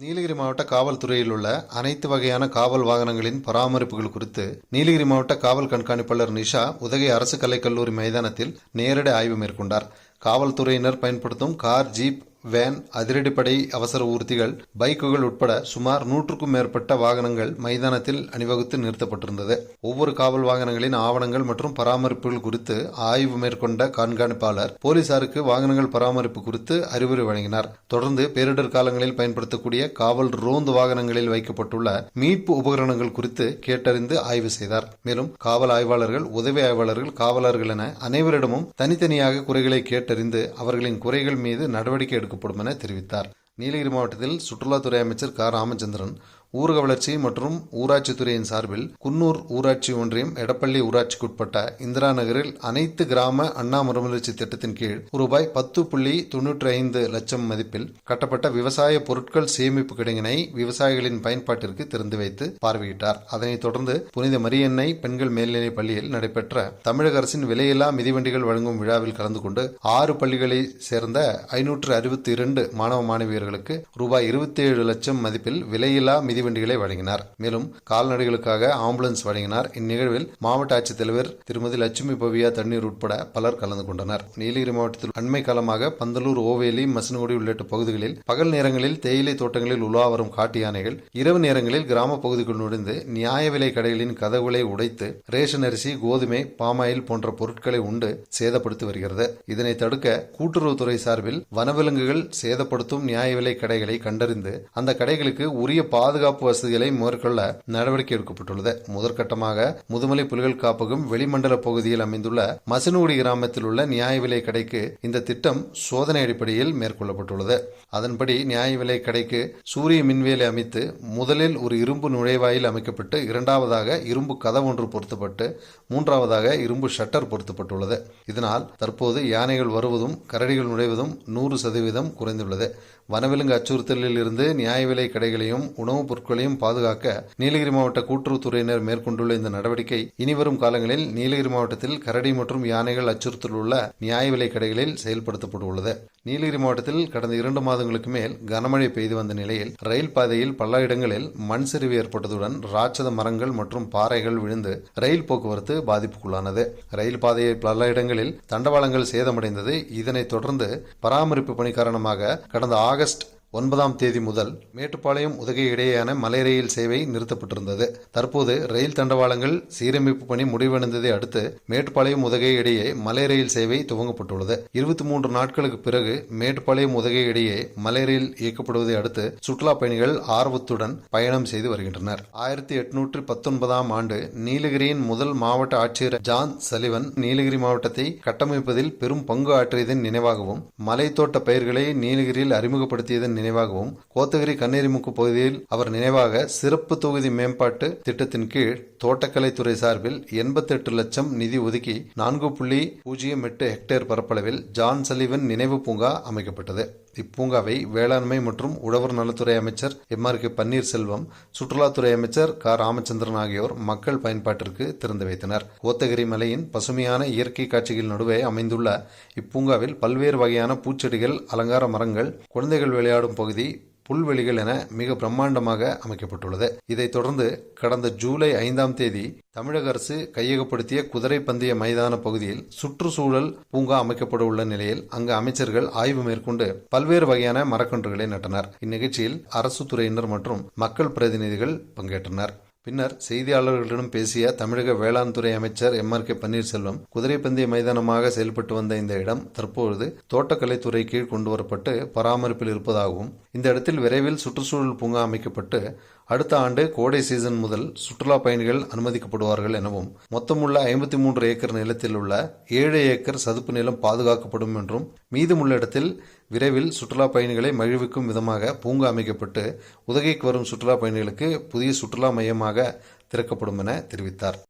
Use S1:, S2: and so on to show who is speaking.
S1: நீலகிரி மாவட்ட காவல்துறையில் உள்ள அனைத்து வகையான காவல் வாகனங்களின் பராமரிப்புகள் குறித்து நீலகிரி மாவட்ட காவல் கண்காணிப்பாளர் நிஷா உதகை அரசு கலைக்கல்லூரி மைதானத்தில் நேரடி ஆய்வு மேற்கொண்டார். காவல்துறையினர் பயன்படுத்தும் கார் ஜீப் வேன் அதிரடிப்படை அவசர ஊர்திகள் பைக்குகள் உட்பட சுமார் நூற்றுக்கும் மேற்பட்ட வாகனங்கள் மைதானத்தில் அணிவகுத்து நிறுத்தப்பட்டிருந்தது. ஒவ்வொரு காவல் வாகனங்களின் ஆவணங்கள் மற்றும் பராமரிப்புகள் குறித்து ஆய்வு மேற்கொண்ட கண்காணிப்பாளர் போலீசாருக்கு வாகனங்கள் பராமரிப்பு குறித்து அறிவுரை வழங்கினார். தொடர்ந்து பேரிடர் காலங்களில் பயன்படுத்தக்கூடிய காவல் ரோந்து வாகனங்களில் வைக்கப்பட்டுள்ள மீட்பு உபகரணங்கள் குறித்து கேட்டறிந்து ஆய்வு செய்தார். மேலும் காவல் ஆய்வாளர்கள் உதவி ஆய்வாளர்கள் காவலர்கள் என அனைவரிடமும் தனித்தனியாக குறைகளை கேட்டறிந்து அவர்களின் குறைகள் மீது நடவடிக்கை எடுக்க எடுக்கப்படும் என தெரிவித்தார். நீலகிரி மாவட்டத்தில் சுற்றுலாத்துறை அமைச்சர் க. ராமச்சந்திரன் ஊரக வளர்ச்சி மற்றும் ஊராட்சித்துறையின் சார்பில் குன்னூர் ஊராட்சி ஒன்றியம் எடப்பள்ளி ஊராட்சிக்குட்பட்ட இந்திரா நகரில் அனைத்து கிராம அண்ணா மறுமலர்ச்சி திட்டத்தின் கீழ் ரூபாய் பத்து புள்ளி தொன்னூற்றி ஐந்து லட்சம் மதிப்பில் கட்டப்பட்ட விவசாய பொருட்கள் சேமிப்பு கிடங்கினை விவசாயிகளின் பயன்பாட்டிற்கு திறந்து வைத்து பார்வையிட்டார். அதனைத் தொடர்ந்து புனித மரியன்னை பெண்கள் மேல்நிலைப் பள்ளியில் நடைபெற்ற தமிழக அரசின் விலையில்லா மிதிவண்டிகள் வழங்கும் விழாவில் கலந்து கொண்டு ஆறு பள்ளிகளை சேர்ந்த ஐநூற்று அறுபத்தி இரண்டு மாணவ மாணவியர்களுக்கு ரூபாய் இருபத்தி ஏழு லட்சம் மதிப்பில் விலையில்லா மிதி மிதிவண்டிகளை வழங்கினார். மேலும் கால்நடைகளுக்காக ஆம்புலன்ஸ் வழங்கினார். இந்நிகழ்வில் மாவட்ட ஆட்சித்தலைவர் திருமதி லட்சுமி பவியா தண்ணீர் உட்பட பலர் கலந்து கொண்டனர். நீலகிரி மாவட்டத்தில் அண்மை காலமாக பந்தலூர் ஓவேலி மசனகுடி உள்ளிட்ட பகுதிகளில் பகல் நேரங்களில் தேயிலை தோட்டங்களில் உலா வரும் காட்டு யானைகள் இரவு நேரங்களில் கிராம பகுதிக்குள் நுழைந்து நியாய விலை கடைகளின் கதவுகளை உடைத்து ரேஷன் அரிசி கோதுமை பாமாயில் போன்ற பொருட்களை உண்டு சேதப்படுத்தி வருகிறது. இதனை தடுக்க கூட்டுறவுத்துறை சார்பில் வனவிலங்குகள் சேதப்படுத்தும் நியாய விலை கடைகளை கண்டறிந்து அந்த கடைகளுக்கு உரிய பாதுகாப்பு பாதுகாப்பு வசதிகளை மேற்கொள்ள நடவடிக்கை எடுக்கப்பட்டுள்ளது. முதற்கட்டமாக முதுமலை புலிகள் காப்பகம் வெளிமண்டல பகுதியில் அமைந்துள்ள மசனகுடி கிராமத்தில் உள்ள நியாய விலை கடைக்கு இந்த திட்டம் சோதனை அடிப்படையில் மேற்கொள்ளப்பட்டுள்ளது. அதன்படி நியாய விலை கடைக்கு சூரிய மின்வேலை அமைத்து முதலில் ஒரு இரும்பு நுழைவாயில் அமைக்கப்பட்டு இரண்டாவதாக இரும்பு கதவு ஒன்று பொருத்தப்பட்டு மூன்றாவதாக இரும்பு ஷட்டர் பொருத்தப்பட்டுள்ளது. இதனால் தற்போது யானைகள் வருவதும் கரடிகள் நுழைவதும் நூறு சதவீதம் குறைந்துள்ளது. வனவிலங்கு அச்சுறுத்தலில் இருந்து நியாய விலை கடைகளையும் உணவுப் பொருட்களையும் பாதுகாக்க நீலகிரி மாவட்ட கூட்டுறவுத்துறையினர் மேற்கொண்டுள்ள இந்த நடவடிக்கை இனிவரும் காலங்களில் நீலகிரி மாவட்டத்தில் கரடி மற்றும் யானைகள் அச்சுறுத்தல் உள்ள நியாய விலை கடைகளில் செயல்படுத்தப்பட்டுள்ளது நீலகிரி மாவட்டத்தில் கடந்த இரண்டு மாதங்களுக்கு மேல் கனமழை பெய்து வந்த நிலையில் ரயில் பாதையில் பல இடங்களில் மண் சரிவு ஏற்பட்டதுடன் ராட்சத மரங்கள் மற்றும் பாறைகள் விழுந்து ரயில் போக்குவரத்து பாதிப்புக்குள்ளானது. ரயில் பாதையில் பல இடங்களில் தண்டவாளங்கள் சேதமடைந்தது. இதனைத் தொடர்ந்து பராமரிப்பு பணி காரணமாக கடந்த ಆಗಸ್ಟ್ ஒன்பதாம் தேதி முதல் மேட்டுப்பாளையம் உதகை இடையேயான மலை ரயில் சேவை நிறுத்தப்பட்டிருந்தது. தற்போது ரயில் தண்டவாளங்கள் சீரமைப்பு பணி முடிவடைந்ததை அடுத்து மேட்டுப்பாளையம் உதகை இடையே மலை ரயில் சேவை துவங்கப்பட்டுள்ளது. இருபத்தி மூன்று நாட்களுக்கு பிறகு மேட்டுப்பாளையம் உதகை இடையே மலை ரயில் இயக்கப்படுவதை அடுத்து சுற்றுலா பயணிகள் ஆர்வத்துடன் பயணம் செய்து வருகின்றனர். ஆயிரத்தி எட்நூற்று பத்தொன்பதாம் ஆண்டு நீலகிரியின் முதல் மாவட்ட ஆட்சியர் ஜான் சலிவன் நீலகிரி மாவட்டத்தை கட்டமைப்பதில் பெரும் பங்கு ஆற்றியதன் நினைவாகவும் மலைத்தோட்ட பயிர்களை நீலகிரியில் அறிமுகப்படுத்தியதன் நினைவாகவும் கோத்தகிரி கண்ணேரிமுக்கு பகுதியில் அவர் நினைவாக சிறப்பு தொகுதி மேம்பாட்டு திட்டத்தின் கீழ் தோட்டக்கலைத்துறை சார்பில் எண்பத்தெட்டு லட்சம் நிதி ஒதுக்கி நான்கு புள்ளி பூஜ்ஜியம் எட்டு ஹெக்டேர் பரப்பளவில் ஜான் சலிவன் நினைவு பூங்கா அமைக்கப்பட்டது. இப்பூங்காவை வேளாண்மை மற்றும் உழவர் நலத்துறை அமைச்சர் எம் ஆர் கே பன்னீர்செல்வம் சுற்றுலாத்துறை அமைச்சர் க. ராமச்சந்திரன் ஆகியோர் மக்கள் பயன்பாட்டிற்கு திறந்து வைத்தனர். கோத்தகிரி மலையின் பசுமையான இயற்கை காட்சிகள் நடுவே அமைந்துள்ள இப்பூங்காவில் பல்வேறு வகையான பூச்செடிகள் அலங்கார மரங்கள் குழந்தைகள் விளையாடும் பகுதி புல்வெளிகள் என மிக பிரம்மாண்டமாக அமைக்கப்பட்டுள்ளது. இதைத் தொடர்ந்து கடந்த ஜூலை ஐந்தாம் தேதி தமிழக அரசு கையகப்படுத்திய குதிரை பந்தய மைதான பகுதியில் சுற்றுச்சூழல் பூங்கா அமைக்கப்பட உள்ள நிலையில் அங்கு அமைச்சர்கள் ஆய்வு மேற்கொண்டு பல்வேறு வகையான மரக்கன்றுகளை நட்டனர். இந்நிகழ்ச்சியில் அரசு துறையினர் மற்றும் மக்கள் பிரதிநிதிகள் பங்கேற்றனர். பின்னர் செய்தியாளர்களிடம் பேசிய தமிழக வேளாண் துறை அமைச்சர் எம் ஆர் கே பன்னீர்செல்வம் குதிரைப்பந்தய மைதானமாக செயல்பட்டு வந்த இந்த இடம் தற்பொழுது தோட்டக்கலைத்துறை கீழ் கொண்டு வரப்பட்டு பராமரிப்பில் இருப்பதாகவும் இந்த இடத்தில் விரைவில் சுற்றுச்சூழல் பூங்கா அமைக்கப்பட்டு அடுத்த ஆண்டு கோடை சீசன் முதல் சுற்றுலா பயணிகள் அனுமதிக்கப்படுவார்கள் எனவும் மொத்தமுள்ள ஐம்பத்தி மூன்று ஏக்கர் நிலத்தில் உள்ள ஏழு ஏக்கர் சதுப்பு நிலம் பாதுகாக்கப்படும் என்றும் மீதமுள்ள இடத்தில் விரைவில் சுற்றுலா பயணிகளை மகிழ்விக்கும் விதமாக பூங்கா அமைக்கப்பட்டு உதகைக்கு வரும் சுற்றுலா பயணிகளுக்கு புதிய சுற்றுலா மையமாக திறக்கப்படும் என தெரிவித்தார்.